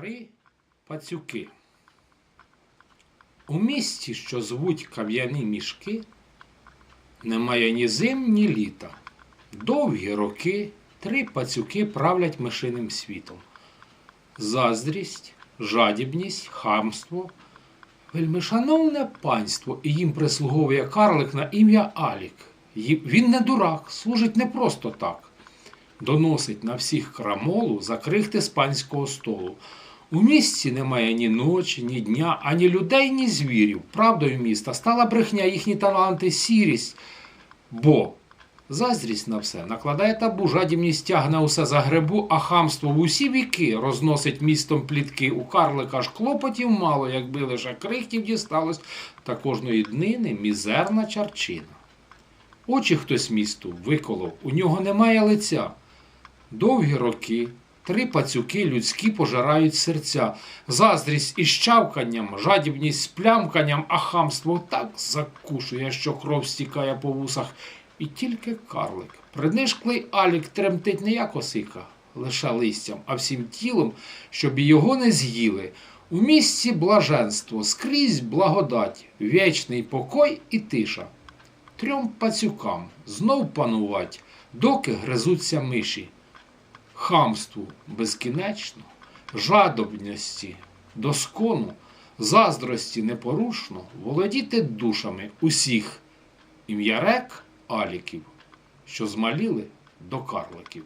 Три пацюки. У місті, що звуть Кам'яні мішки, немає ні зим, ні літа. Довгі роки три пацюки правлять мишиним світом. Заздрість, жадібність, хамство, вельмишановне панство, і їм прислуговує карлик на ім'я Алік. Він не дурак, служить не просто так. Доносить на всіх крамолу за крихти з панського столу. У місті немає ні ночі, ні дня, ані людей, ні звірів. Правдою міста стала брехня, їхні таланти, сірість. Бо заздрість на все накладає табу, жадібність тягне усе за грибу, а хамство в усі віки розносить містом плітки. У карлика ж клопотів мало, якби лише крихтів дісталось, та кожної днини мізерна чарчина. Очі хтось місту виколов, у нього немає лиця. Довгі роки, три пацюки людські пожирають серця, заздрість із чавканням, жадібність з плямканням, а хамство так закушує, що кров стікає по вусах. І тільки карлик. Принишклий Алік тремтить не як осика, лише листям, а всім тілом, щоб його не з'їли. У місці блаженство, скрізь благодать, вічний покой і тиша. Трьом пацюкам знов панувать, доки гризуться миші хамству безкінечно, жадобності доскону, заздрості непорушно володіти душами усіх ім'ярек аліків, що змаліли до карликів.